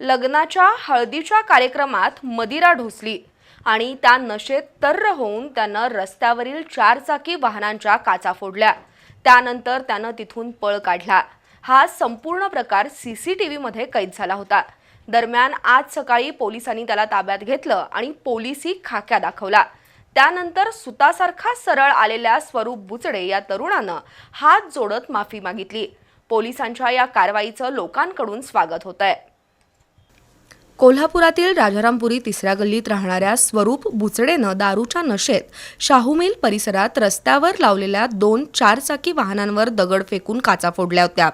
लग्नाच्या हळदीच्या कार्यक्रमात मदिरा ढोसली आणि त्या नशेत तर्र होऊन त्यानं रस्त्यावरील चारचाकी वाहनांच्या काचा फोडल्या. त्यानंतर त्यानं तिथून पळ काढला. हा संपूर्ण प्रकार सी सी टी व्हीमध्ये कैद झाला होता. दरम्यान आज सकाळी पोलिसांनी त्याला ताब्यात घेतलं आणि पोलिसी खाक्या दाखवला. त्यानंतर सुतासारखा सरळ आलेल्या स्वरूप बुचडे या तरुणानं हात जोडत माफी मागितली. पोलिसांच्या या कारवाईचं लोकांकडून स्वागत होत आहे कोल्हापुरातील राजारामपुरी तिसऱ्या गल्लीत राहणाऱ्या स्वरूप बुचडेनं दारूच्या नशेत शाहूमिल परिसरात रस्त्यावर लावलेल्या दोन चारचाकी वाहनांवर दगड फेकून काचा फोडल्या होत्या.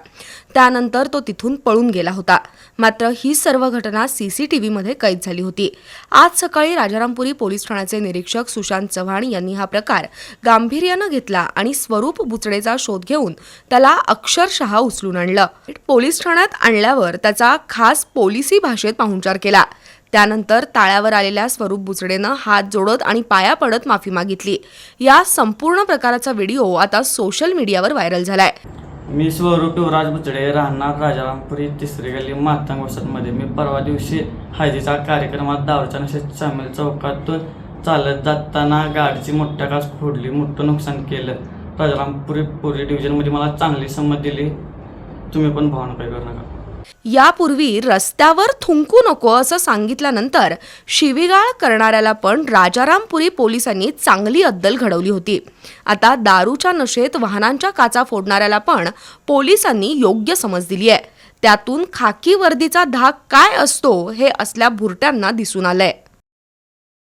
त्यानंतर तो तिथून पळून गेला होता. मात्र ही सर्व घटना सीसीटीव्हीमध्ये कैद झाली होती. आज सकाळी राजारामपुरी पोलीस ठाण्याचे निरीक्षक सुशांत चव्हाण यांनी हा प्रकार गांभीर्यानं घेतला आणि स्वरूप बुचडेचा शोध घेऊन त्याला अक्षरशः उचलून आणलं. पोलीस ठाण्यात आणल्यावर त्याचा खास पोलिसी भाषेत पाहुणचार केला. त्यानंतर ताळ्यावर आलेल्या स्वरूप बुचडेनं हात जोडत आणि पाया पडत माफी मागितली. या संपूर्ण प्रकाराचा व्हिडिओ आता सोशल मीडियावर व्हायरल झालाय. मी स्वरूप युवराज बुचडे राहणार राजारामपुरी तिसरी गल्ली मातांग वसतमध्ये. मी परवा दिवशी हळदीच्या कार्यक्रमात दावरच्या नशेत सामील चौकातून चालत जाताना गाडीची मोठ्या काच फोडली मोठं नुकसान केलं. राजारामपुरी पुरी डिव्हिजनमध्ये मला चांगली संमत दिली. तुम्ही पण भावना काही करू नका. यापूर्वी रस्त्यावर थुंकू नको असं सांगितल्यानंतर शिवीगाळ करणाऱ्याला पण राजारामपुरी पोलिसांनी चांगली अद्दल घडवली होती. आता दारूच्या नशेत वाहनांच्या काचा फोडणाऱ्याला पण पोलिसांनी योग्य समज दिली आहे. त्यातून खाकी वर्दीचा धाक काय असतो हे असल्या भुरट्यांना दिसून आलंय.